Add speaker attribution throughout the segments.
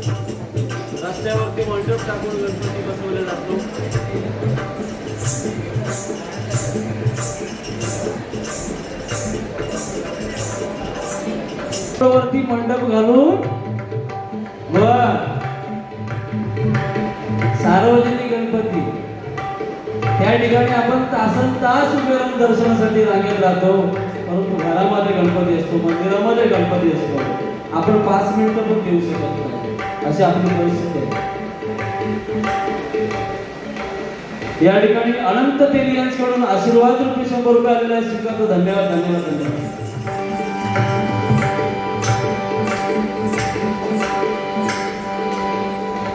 Speaker 1: रस्त्यावरती मंडप टाकून गणपती बसवला जातो. वरती मंडप घालून व सार्वजनिक गणपती. त्या ठिकाणी आपण तासन तास उभे राहून दर्शनासाठी रांगेत जातो. परंतु घरामध्ये गणपती असतो मंदिरामध्ये गणपती असतो. आपण पाच मिनिटं पण देऊ शकत नाही. अशी आपली परिस्थिती आहे. या ठिकाणी अनंत तेली यांच्याकडून आशीर्वाद रुपये शंभर रुपये आलेला आहे स्वीकारतो. धन्यवाद धन्यवाद धन्यवाद.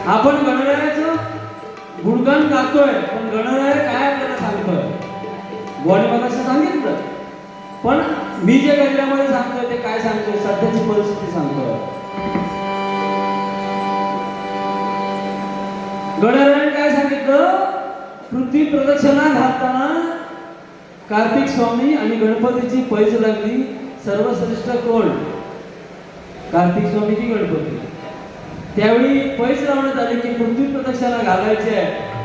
Speaker 1: आपण गणरायाचं गुणगान गातोय पण गणराय काय आपल्याला सांगतोय? गोवाने मला सांगितलं. पण मी जे गजऱ्यामध्ये सांगतोय ते काय सांगतोय? सध्याची परिस्थिती सांगतोय. गणरायाने काय सांगितलं? पृथ्वी प्रदक्षिणा घालताना कार्तिक स्वामी आणि गणपतीची पैज लागली. सर्वश्रेष्ठ कोण? कार्तिक स्वामी की गणपती. त्यावेळी पैस लावण्यात आले की पृथ्वी प्रदक्षिणा घालायची आहे.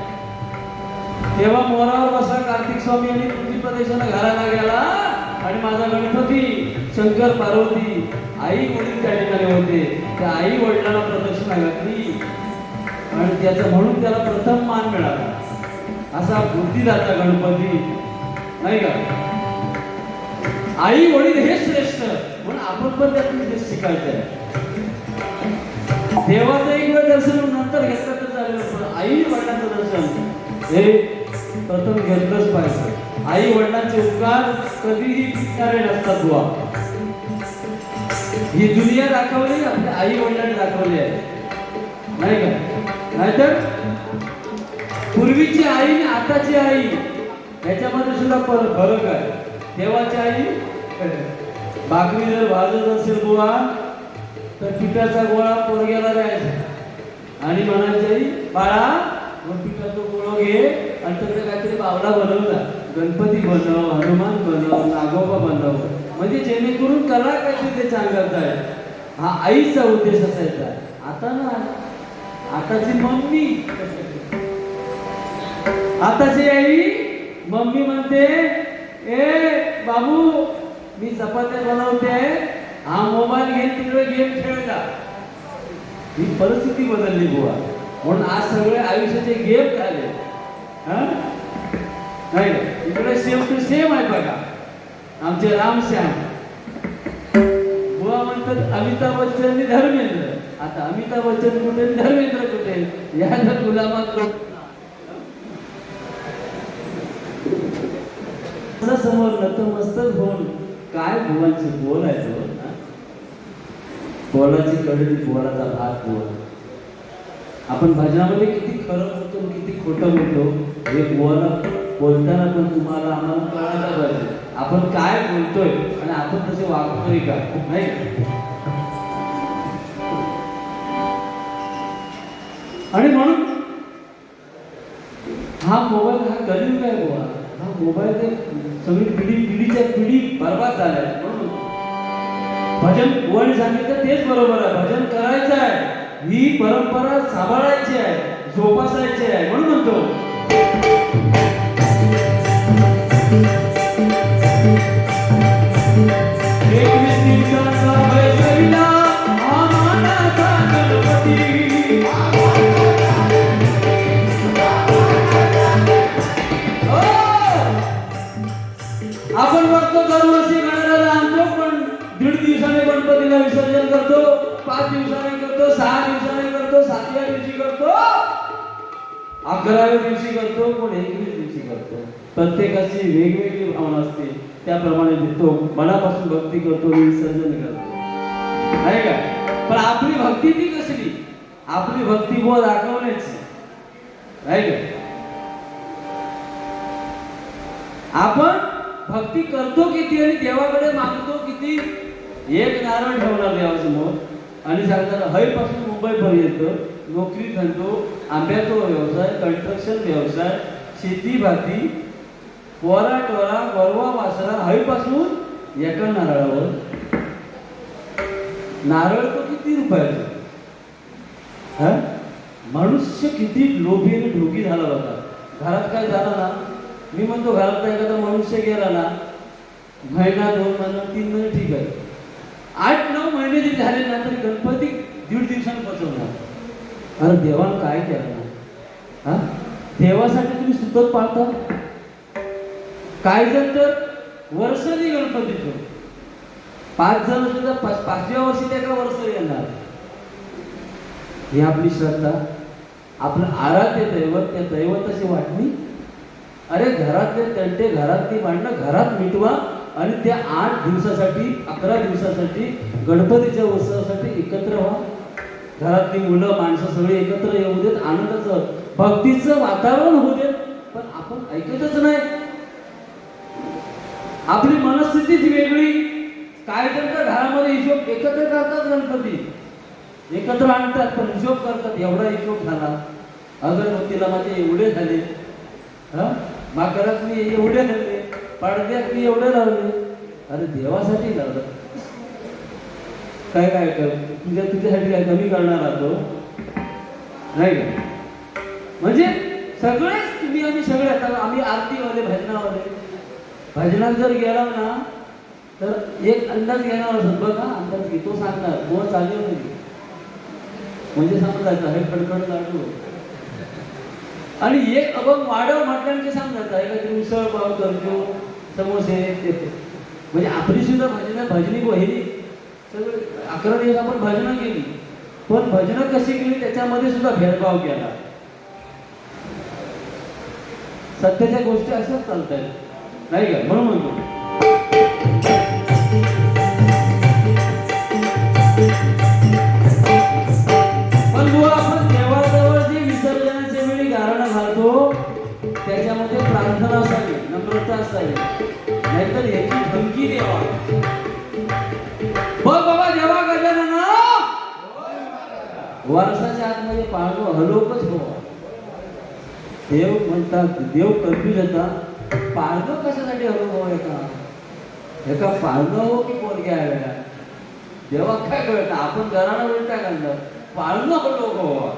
Speaker 1: तेव्हा मोरावर बसला कार्तिक स्वामी आणि पृथ्वी प्रदक्षिणा घालायला गेला. आणि माझा गणपती शंकर पार्वती आई वडील त्या ठिकाणी होते. त्या आई वडिलांना प्रदक्षिणा घातली. आणि त्याचं म्हणून त्याला प्रथम मान मिळाला. असा बुद्धिदाता गणपती नाही का? आई वडील हे श्रेष्ठ म्हणून आपण पण त्यातून ते शिकायचं आहे देवाचं एक वेळ दर्शन नंतर घेतलं तर चालेल पण आई वडिलांचं दर्शन हे प्रथम घेतलंच पाहिजे. आई वडिलांचे उपकार कधीही पिकणारे नसतात बुवा. ही दुनिया दाखवली आपल्या आई वडिलांनी दाखवली आहे. नाही का? नाहीतर पूर्वीची आई आणि आताची आई याच्यामध्ये सुद्धा फरक फरक आहे. देवाची आई भाकरी जर भाजत असेल गोळा तर पिठाचा गोळा पोरग्याला द्यायचा. आणि म्हणायचे बाळा मग पिठाचा गोळा घे. आणि त्याचा काहीतरी बावला बनवला गणपती बनव हनुमान बनव नागोबा बनव. म्हणजे जेणेकरून कला काहीतरी ते अंगात आहे हा आईचा उद्देश असायचा. आता ना आताची मम्मी आताची आई मम्मी म्हणते ए बाबू मी चपात्या बनवते. हा मोबाईल घेऊन तिकडे गेम खेळता ही परिस्थिती बदलली बुवा. म्हणून आज सगळे आयुष्याचे गेम झाले. नाही इकडे सेम टू सेम आहे बघा. आमचे रामश्याम. बुवा म्हणतात अमिताभ बच्चन आणि धर्मेंद्र. आता अमिताभ बच्चन कुठे धर्मेंद्र कुठे? या गुलामात समोर नतमस्तक होऊन काय भुवांचे बोल आहे तो ना? बोलाची कडली बोलाचा बोल. आपण भजनामध्ये किती खरं बोलतो किती खोटं बोलतो? हे बोला बोलताना पण तुम्हाला आम्हाला कळायला पाहिजे. आपण काय बोलतोय आणि आपण तसे वागतोय का? नाही आणि म्हणून हा मोबाईल हा कलियुग आहे बुवा? हा मोबाईल सगळी पिढी पिढीच्या पिढी बरबाद झाल्या. म्हणून भजन बुवाने सांगितलं तेच बरोबर आहे. भजन करायचं आहे. ही परंपरा सांभाळायची आहे. जोपासायची आहे. म्हणून म्हणतो. गणपतीला विसर्जन करतो पाच दिवसाने करतो सहा दिवसाने करतो सातव्या दिवशी करतो अकराव्या दिवशी करतो कोण एकवीस दिवशी करतो. प्रत्येकाची वेगवेगळी भावना असते. त्याप्रमाणे देतो मनापासून भक्ती करतो विसर्जन करतो. नाही का? पण आपली भक्ती ती कसली? आपली भक्ती बोध दाखवण्याची. नाही का? आपण भक्ती करतो किती आणि देवाकडे मागतो किती? एक नारळ ठेवणार देवासमोर आणि सांगणार हयपासून मुंबईपर्यंत नोकरी धंदो आंब्याचा व्यवसाय कन्स्ट्रक्शन व्यवसाय शेती भाती पोरा टोरा वरवा वासरा हयपासून एका नारळावर. नारळ तो किती रुपयाचा? हा? मनुष्य किती लोभी आणि ढोकी झाला होता. घरात काय झालं ना? मी म्हणतो घरात एखादा मनुष्य गेला ना महिना दोन महिना तीन महिने ठीक आहे. आठ नऊ महिने जरी झाले ना तरी गणपती दीड दिवसांनी बसवणार अरे देवानं काय केलं ना? हा? देवासाठी तुम्ही सुतक पाळता? काय जण तर वर्षानी गणपतीचं पाच जण सुद्धा पाच पाचव्या वर्षी त्याचा वर्ष येणार. ही आपली श्रद्धा. आपलं आराध्य दैवत त्या दैवताची वाटणी. अरे घरातले तंटे घरातली मांडणं घरात मिटवा. आणि त्या आठ दिवसासाठी अकरा दिवसासाठी गणपतीच्या उत्सवासाठी एकत्र व्हा. घरातली मुलं माणसं सगळी एकत्र येऊ देत आनंदाचं भक्तीचं वातावरण होऊ देत. पण आपण ऐकतच नाही. आपली मनस्थितीच वेगळी. काय करतात घरामध्ये हिशोब एकत्र करतात गणपती. एकत्र आणतात पण हिशोब करतात एवढा हिशोब झाला. अगरबत्तीला माझे एवढे झाले. हा? माकरात मी एवढे झाले. पाडद्यात मी एवढं लावले. अरे देवासाठी लावलं. काय काय कर तुझ्या तुझ्यासाठी काय कमी करणार आहोत नाही का? म्हणजे सगळेच तुम्ही आम्ही सगळे आता आम्ही आरतीमध्ये भजनामध्ये. भजनात जर गेला ना तर एक अंदाज घेणार असत. बघा अंदाज घेतो सांगणार. कोण चालू नाही म्हणजे. म्हणजे. समजायचं हे खडखड लाडू आणि एक अभंग वाढव म्हटल्यानंतर समजायचं आहे का उसळ पाव करतो? समोसे म्हणजे आपली सुद्धा भजनं भजनी बहिणी तर अकरा दिवस आपण भजनं केली. पण भजनं कशी केली त्याच्यामध्ये सुद्धा भेदभाव केला. सत्याच्या गोष्टी अशाच चालत आहेत नाही का? म्हणून म्हणतो. देव म्हणतात देव कन्फ्युज होता पाळणं कशासाठी अनुभव आहे का एका पाळणं की पोरग्या आहे देवा काय कळत? आपण घराला वेळ काय घालणार पाळणं हलो हो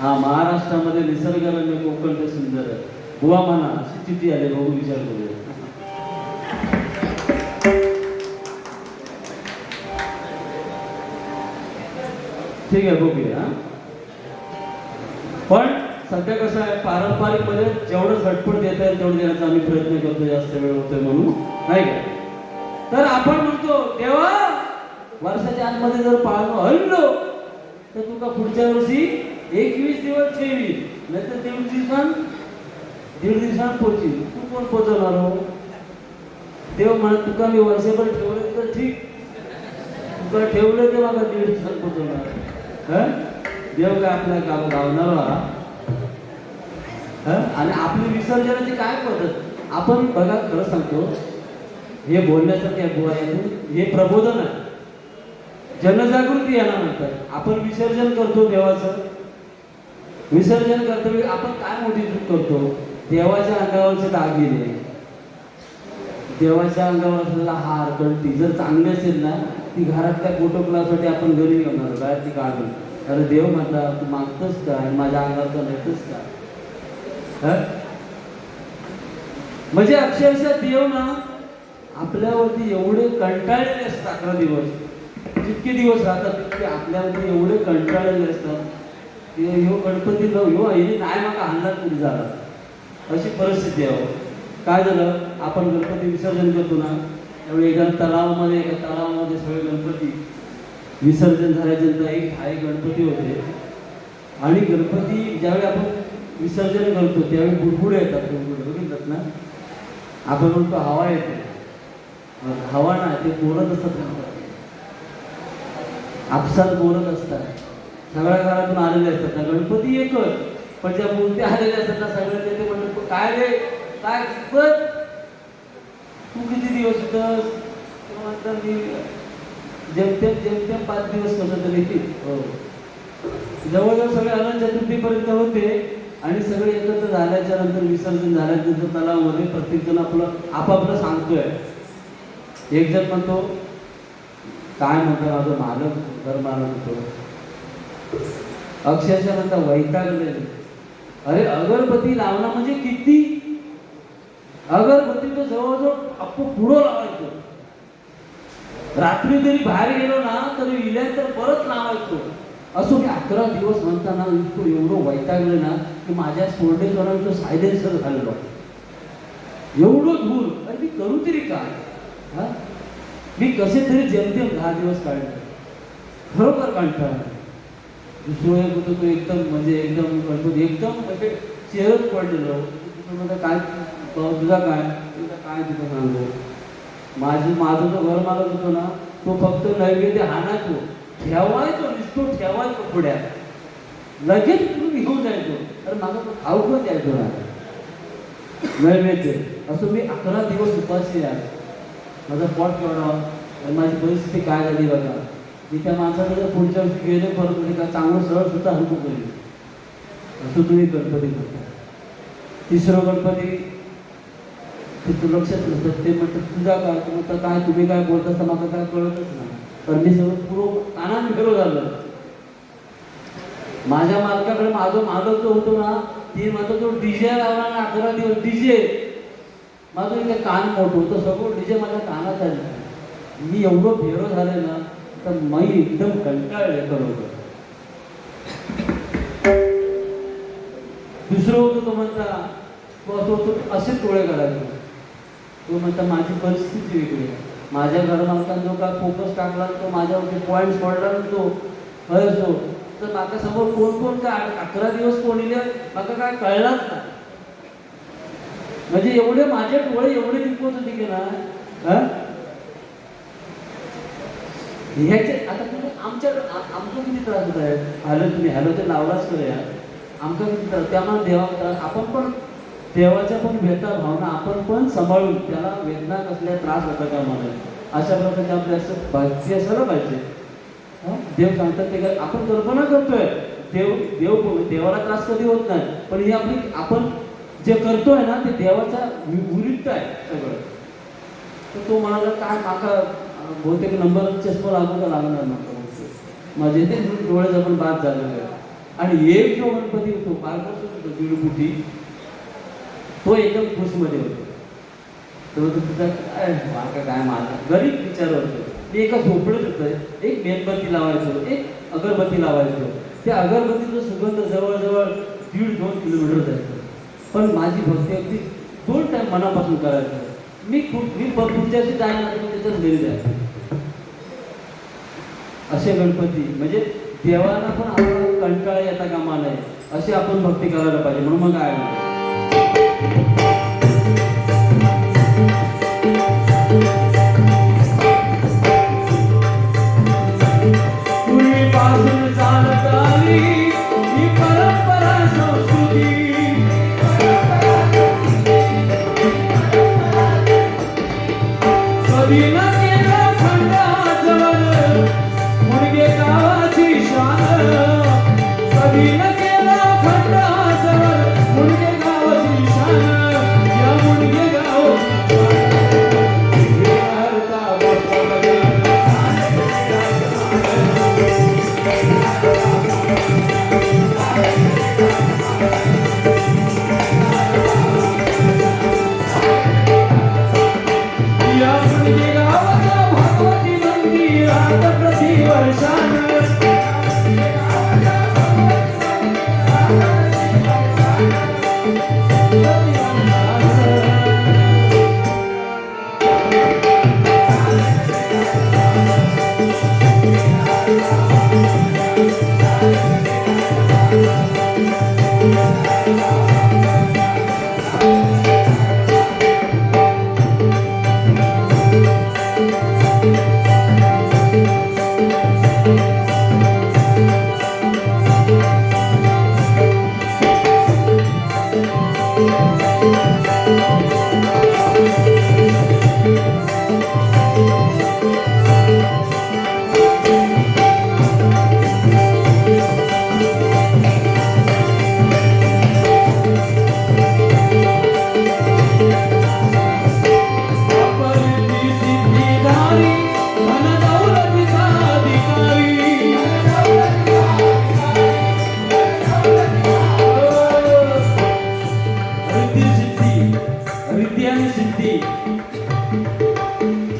Speaker 1: हा महाराष्ट्रामध्ये निसर्गरम्य कोकण ते सुंदर आहे. बुवा म्हणा अशी स्थिती आली बघू विचार करूया. ठीक आहे बघूया हा. पण सध्या कसं आहे पारंपरिकमध्ये जेवढं झटपट देता येईल तेवढं देण्याचा आम्ही प्रयत्न करतो जास्त वेळ होतोय म्हणून. नाही का? तर आपण म्हणतो देवा वर्षाच्या आतमध्ये जर पाळणं हल्लो तर तुका पुढच्या वर्षी एकवीस दिवस ठेवी नाहीतर दीड दिवसां दीड दिवसांत पोचील तू कोण पोचवणार हो? देव म्हणत तुका मी वर्षभर ठेवलं तर ठीक. तुका ठेवलं ते मला दीड दिवसात पोचवणार. देव काय आपल्या गाव गावणारा? हं? आणि आपली विसर्जनाची काय पद्धत? आपण बघा खरं सांगतो हे बोलण्यासाठी आहे बुवा हे प्रबोधन आहे. जनजागृती याला म्हणतात आपण विसर्जन करतो देवाचं. विसर्जन करतो आपण काय मोठी चूक करतो? देवाच्या अंगावरचे दागिने देवाच्या अंगावर असलेला हार कळती जर चांगली असेल ना ती घरातल्या फोटो क्लाससाठी आपण घरी घेणार बाहेर ती काढून. अरे देव म्हटला तू मागतोस आणि माझ्या अंगाचा नेतोस का? म्हणजे अक्षरशः देव ना आपल्यावरती एवढे कंटाळलेले असतात अकरा दिवस. जितके दिवस राहतात तितके आपल्यावरती एवढे कंटाळलेले असतात. की ह्यो गणपती लव ह्यो हिने नाही माका हल्ला पुढे झाला अशी परिस्थिती आहे हो. काय झालं? आपण गणपती विसर्जन करतो ना त्यावेळी एका तलावामध्ये एका तलाव महाराजांचे सगळे गणपती. विसर्जन झाल्याच्यानंतर एक हा एक गणपती होते. आणि गणपती ज्यावेळी आपण विसर्जन करतो त्यावेळी बुडबुडे येतात बुडबुडे. बघितलं ना? आपण म्हणतो हवा येते. हवा ना ते बोलत असतात गणपती. आपसात बोलत असतात. सगळ्या घरातून आलेले असतात. ना गणपती एकच पण ज्या मूर्ती आलेल्या असतात ना सगळे ते म्हणतात काय रे? काय? पण तू किती दिवस ते म्हणतात मी जेमतेम जेमतेम पाच दिवस कसं तरी हो. जवळजवळ सगळे अनंत चतुर्थीपर्यंत होते आणि सगळे एकत्र झाल्याच्यानंतर विसर्जन झाल्यानंतर तलावामध्ये प्रत्येक जण आपलं आपापलं सांगतोय. एक जण म्हणतो काय म्हणतो माझं मालक? घर मालक होतो अक्षरशः नंतर वैतागले अरे अगरबत्ती लावणं म्हणजे किती? अगरबत्ती तर जवळजवळ अप्पू पुढं लावायचो. रात्री जरी बाहेर गेलो ना तरी इल्यानंतर परत लावायचो असो की अकरा दिवस म्हणताना इतकं एवढं वैतागलं ना की माझ्या सोंडेश्वरांचं सायलेन्सर झालेलं एवढं धूर अरे मी करू तरी काय? हा? मी कसे तरी जमतेम दहा दिवस काढले. खरोखर काढता दुसरं एक होतं तो एकदम म्हणजे एकदम गणपती एकदम म्हणजे चेहरच पडलेलं. काय? तुझा काय? तुझा काय तिथं सांगतो माझी माझं जो घर मालक होतो ना तो फक्त नैवेद्य हाणायचो. ठेवायचो निसतो ठेवायचो पुढ्या लगेच तुम्ही घेऊन जायचो. तर माझं तो खाऊ पण द्यायचो ना. नैवेद्य. असं मी अकरा दिवस उपाशी आहे माझा पोट केवढा आणि माझी परिस्थिती काय झाली बघा. मी त्या माणसाला जर पुढच्या वर्षी गेले परत म्हणजे का चांगलं सरळ सुद्धा हलकू करेल असं तुम्ही गणपती करता तिसरं गणपती ते तू लक्षात नसतं ते म्हणतात तुझा काय तू काय तुम्ही काय बोलत असता मला काय कळतच नाही. तर मी सगळं पूर्व आनंद फिरो झालं माझ्या मालकाकडे माझं मालक जो होतो ना ती माझा तो डीजे लावला ना अकरा दिवस डीजे माझं इथे कान मोठं होतं सगळं डीजे माझ्या कानात आले. मी एवढं फेरो झाले ना तर मी एकदम कंटाळले करतो दुसरं होतं तो म्हणता तो असं असे टोळे करायचं तो म्हणता माझी परिस्थिती वेगळी आहे. माझ्या घरमालकान जो काय फोकस टाकला तो माझ्यावरती पॉईंट पडला तो हय असो तर माका समोर कोण कोण काय अकरा दिवस कोण इले म्हाका काय कळलाच ना म्हणजे एवढे माझे डोळे एवढे दिपवत होते की ना ह्याचे आता तुम्ही आमच्या आ- आमचं किती त्रास होत आहे हॅलो तुम्ही हॅलो ते लावलाच करूया आमचा किती त्रास त्यामुळे देवा आपण पण देवाच्या पण व्यथा भावना आपण पण सांभाळून त्याला वेदना कसल्या त्रास होता का मला अशा प्रकारचे आपले असं भाजी असायला पाहिजे. देव सांगतात ते काय आपण कल्पना करतोय. देव देव देवाला त्रास कधी होत नाही. पण ही आपली आपण जे करतोय ना ते देवाचा वि- विरुद्ध आहे सगळं. तर तो म्हणाला काय माका बहुतेक नंबर चष्मा लागू का लागणार नव्हतं. माझे ते डोळे पण बाद झालेले. आणि एक जो गणपती होतो बालकाचा दीड फुटी तो एकदम खुशमध्ये होतो. तो तुझा काय मार्ग काय मार्ग गरीब विचार होतो. मी एका झोपडत होतं. एक मेणबत्ती लावायचो एक अगरबत्ती लावायचो. त्या अगरबत्तीचं सुगंध जवळजवळ दीड दोन किलोमीटर जायचं पण माझी भक्ती अगदी दोन टाईम मनापासून करायचं मी खूप मी प- पुढच्या वर्षी जायला लागलो त्याच्याच घरी जायचं. असे गणपती म्हणजे देवाला पण आपल्याला कंटाळा येता कामा नये अशी आपण भक्ती करायला पाहिजे म्हणून मग काय Thank you.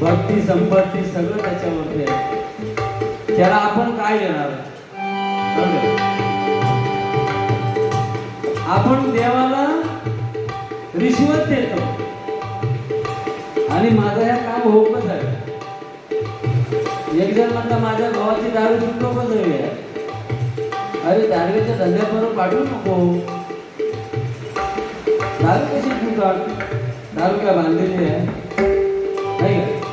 Speaker 1: भक्ती संपत्ती सगळं त्याच्यामध्ये आहे. त्याला आपण काय देणार? आपण देवाला रिश्वत देतो. आणि माझं हे काम होतच आहे. एक जण म्हणता माझ्या भावाची दारू सुटलो पण आहे. अरे दारव्याच्या धंद्यापर्यंत पाठवू नको. दारू कशी तू दारू काय बांधलेली आहे? नाही का?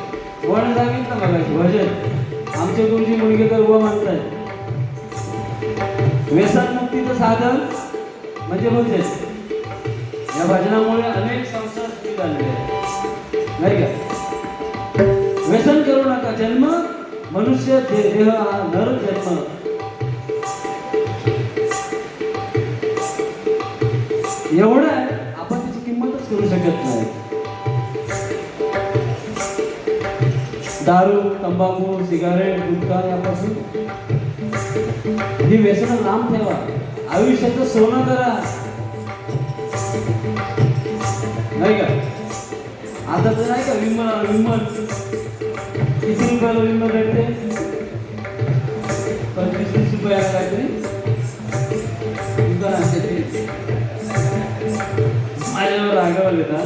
Speaker 1: कोण सांगितलं मगाशी? भजन. आमचे मुलगी मुलगेकर व म्हणतात व्यसनमुक्तीचं साधन म्हणजे भजन. या भजनामुळे अनेक संसार सुखी झालेले आहेत. नाही का? व्यसन करू नका. जन्म मनुष्य दे- देह हा नर जन्म. एवढं आहे आपण त्याची किंमतच करू शकत नाही. दारू तंबाखू सिगारेट गुटखा यापासून ही व्यसन लांब ठेवा आयुष्याचं सोनं करा नाही का आता तर नाही का विमल विमल किती रुपयाला विमल भेटते पंचवीस तीस रुपयाला काहीतरी दुकान असते ते माझ्यावर रागावले ना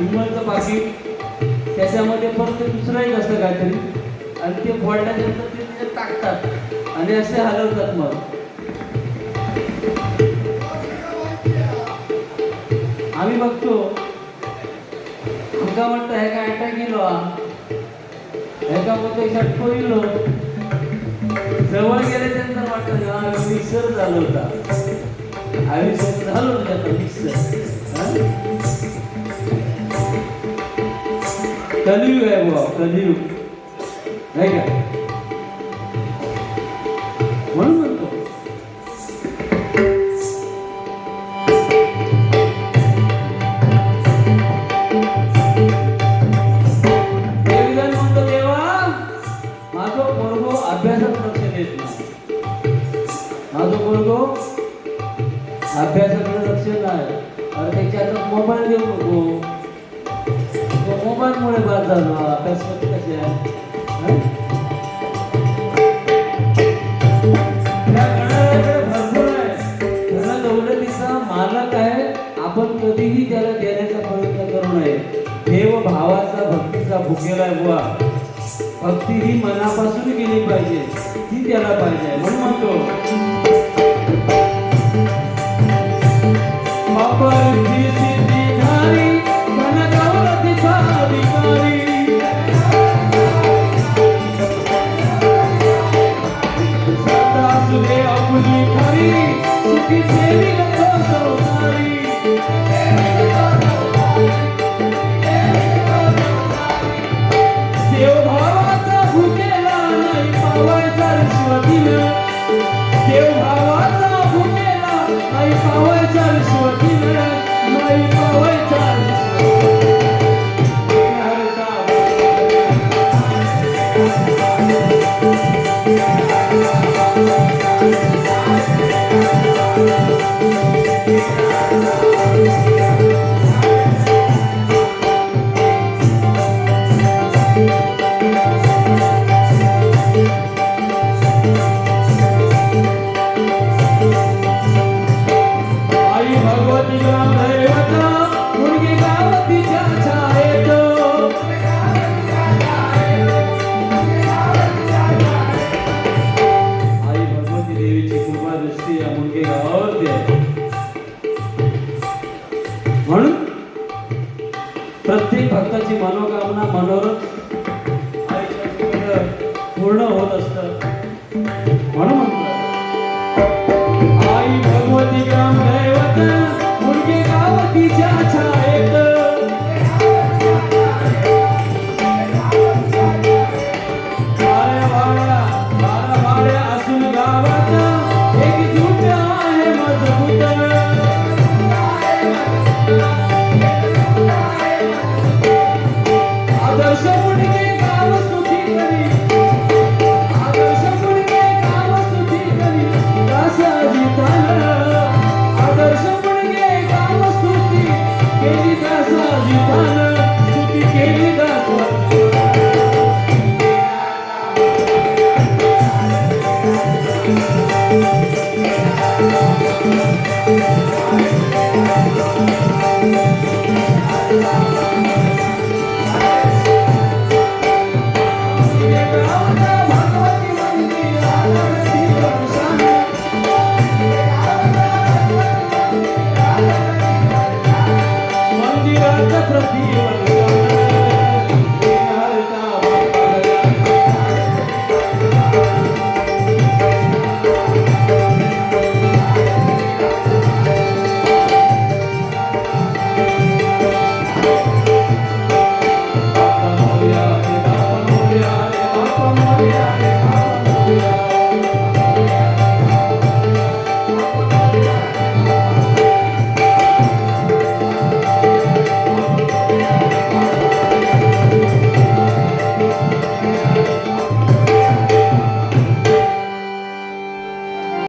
Speaker 1: विमलचं पाकिट त्याच्यामध्ये परत ते दुसरं एक असतं काहीतरी. आणि ते फोडल्यानंतर ते तिथे टाकतात. आणि असे हलवतात मग. आम्ही बघतो. आमका म्हणतो हे काय अटॅक गेलो ह्याका म्हणतो होतं झटको गेलो हो. जवळ गेल्याच्यानंतर वाटतं हा मिक्सर झालो होता. आयुष्यात झालो होतं मिक्सर कलियुग आहे बुवा कलियुग. नाही का? म्हणून आपण कधीही त्याला देण्याचा प्रयत्न करू नये. देव भावाचा भक्तीचा भुकेला आहे बुवा. भक्ती ही मनापासून गेली पाहिजे. ती त्याला पाहिजे. म्हणून म्हणतो नाही पावायचा रिश्वतीनं. नाही पावायचा Mano